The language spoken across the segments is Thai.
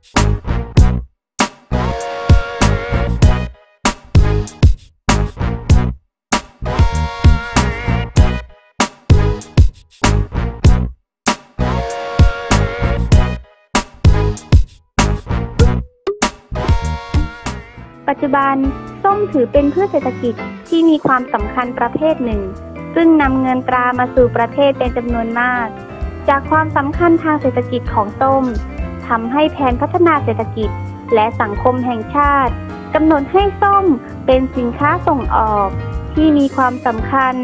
ปัจจุบันส้มถือเป็นพืชเศรษฐกิจที่มีความสำคัญประเภทหนึ่ง ซึ่งนำเงินตรามาสู่ประเทศเป็นจำนวนมาก จากความสำคัญทางเศรษฐกิจของส้ม ทำให้แผนพัฒนาเศรษฐกิจ และสังคมแห่งชาติกำหนดให้ส้มเป็นสินค้าส่งออก ที่มีความสำคัญ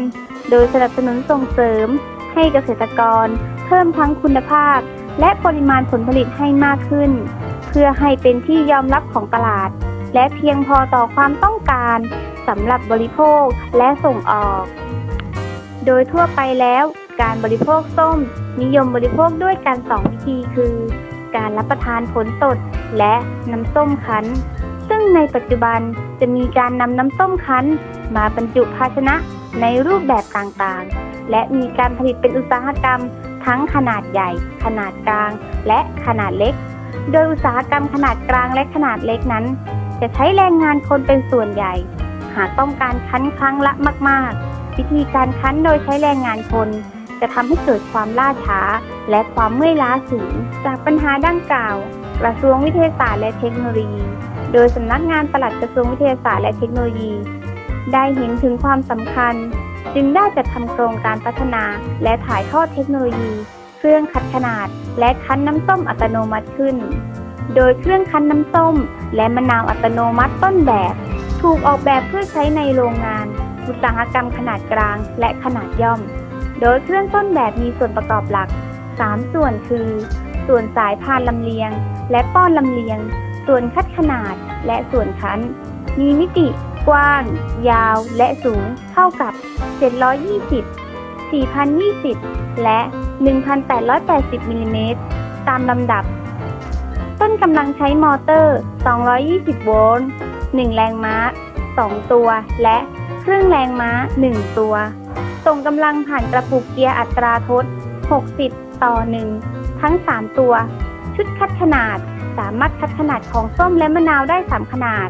โดยสนับสนุนส่งเสริม ให้เกษตรกร เพิ่มทั้งคุณภาพ และปริมาณผลผลิตให้มากขึ้น เพื่อให้เป็นที่ยอมรับของตลาด และเพียงพอต่อความต้องการสำหรับบริโภคและส่งออก โดยทั่วไปแล้ว การบริโภคส้ม นิยมบริโภคด้วยกันสองวิธีคือ การรับประทานผลสดและน้ำส้มคั้น ซึ่งในปัจจุบันจะมีการนำน้ำส้มคั้น มาบรรจุภาชนะในรูปแบบต่างๆ และมีการผลิตเป็นอุตสาหกรรม ทั้งขนาดใหญ่ ขนาดกลาง และขนาดเล็ก โดยอุตสาหกรรมขนาดกลางและขนาดเล็กนั้น จะใช้แรงงานคนเป็นส่วนใหญ่ หากต้องการคั้นครั้งละมาก ๆ วิธีการคั้นโดยใช้แรงงานคน จะทำให้เกิดความล่าช้า และความเมื่อยล้าสูงจากปัญหาดังกล่าว กระทรวงวิทยาศาสตร์และเทคโนโลยี โดยสำนักงานปลัดกระทรวงวิทยาศาสตร์และเทคโนโลยี ได้เห็นถึงความสำคัญ จึงได้จัดทำโครงการพัฒนาและถ่ายทอดเทคโนโลยี เครื่องคัดขนาด และคั้นน้ำส้มอัตโนมัติขึ้น โดยเครื่องคั้นน้ำส้ม และมะนาวอัตโนมัติต้นแบบ ถูกออกแบบเพื่อใช้ในโรงงาน อุตสาหกรรมขนาดกลาง และขนาดย่อม โดยเครื่องต้นแบบมีส่วนประกอบหลัก 3 ส่วนคือ ส่วนสายพานลำเลียง และป้อนลำเลียง ส่วนคัดขนาดและส่วนคั้น มีมิติ กว้าง ยาว และสูง เท่ากับ 720 4,020 และ 1,880มิลลิเมตร ตามลำดับ ต้นกำลังใช้มอเตอร์ 220 โวลต์ 1 แรงม้า 2 ตัว และเครื่องแรงม้า 1 ตัว ส่งกำลังผ่านกระปุกเกียร์อัตราทด 60 ต่อ 1 ทั้ง 3 ตัว ชุดคัดขนาด สามารถคัดขนาดของส้มและมะนาวได้ 3 ขนาด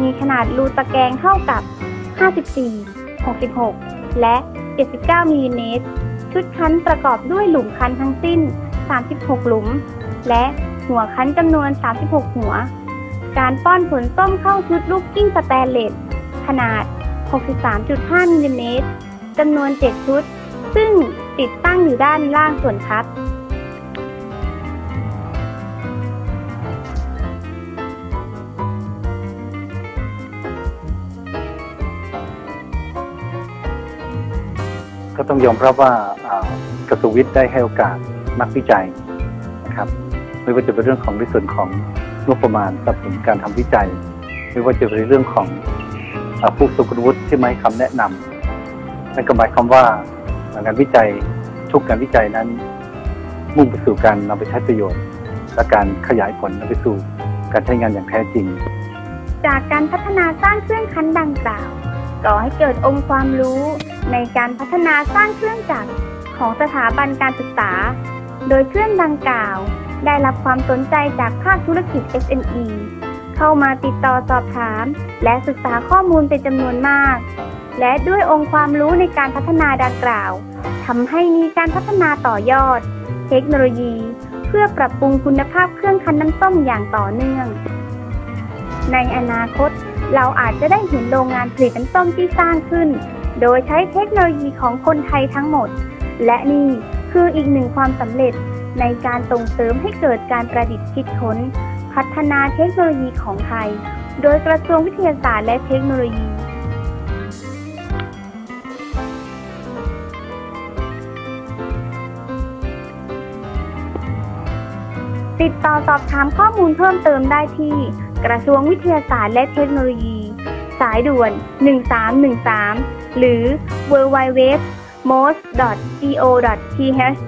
มีขนาดรูตะแกรงเท่ากับ 54 66 และ 79มิลลิเมตร ชุดคั้นประกอบด้วยหลุมคั้นทั้งสิ้น 36 หลุม และหัวคั้นจำนวน 36 หัว การป้อนผลส้มเข้าชุดลูกกิ้งสแตนเลสขนาด 63.5มิลลิเมตรจำนวน 7 ชุด ซึ่ง ติดตั้งอยู่ด้านล่างส่วนคัดก็ต้องยอมรับว่าอ่ากระทรวงวิทย์ได้ให้โอกาสนักวิจัยนะครับไม่ว่าจะเป็นเรื่องของในส่วนของงบประมาณสนับสนุนการทำวิจัย ไม่ว่าจะเป็นเรื่องของผู้ทรงคุณวุฒิที่มาให้คำแนะนำนั่นก็หมายความว่า งานวิจัยทุกงานวิจัยนั้น มุ่งไปสู่การนำไปใช้ประโยชน์ และการขยายผลนำไปสู่การใช้งานอย่างแท้จริง จากการพัฒนาสร้างเครื่องคั้นดังกล่าวก่อให้เกิดองค์ความรู้ในการพัฒนาสร้างเครื่องจักรของสถาบันการศึกษา โดยเครื่องดังกล่าว ได้รับความสนใจจากภาคธุรกิจ SME เข้ามาติดต่อสอบถาม และศึกษาข้อมูลเป็นจำนวนมาก และด้วยองค์ความรู้ในการพัฒนาดังกล่าวทำให้มีการพัฒนาต่อยอด เทคโนโลยี เพื่อปรับปรุงคุณภาพเครื่องคั้นน้ำส้มอย่างต่อเนื่อง ในอนาคต เราอาจจะได้เห็นโรงงานผลิตน้ำส้มที่สร้างขึ้น โดยใช้เทคโนโลยีของคนไทยทั้งหมด และนี่คืออีกหนึ่งความสำเร็จในการส่งเสริมให้เกิดการประดิษฐ์คิดค้น พัฒนาเทคโนโลยีของไทย โดยกระทรวงวิทยาศาสตร์และเทคโนโลยี ติดต่อสอบถามข้อมูลเพิ่มเติมได้ที่ กระทรวงวิทยาศาสตร์และเทคโนโลยี สายด่วน 1313 หรือ www most.go.th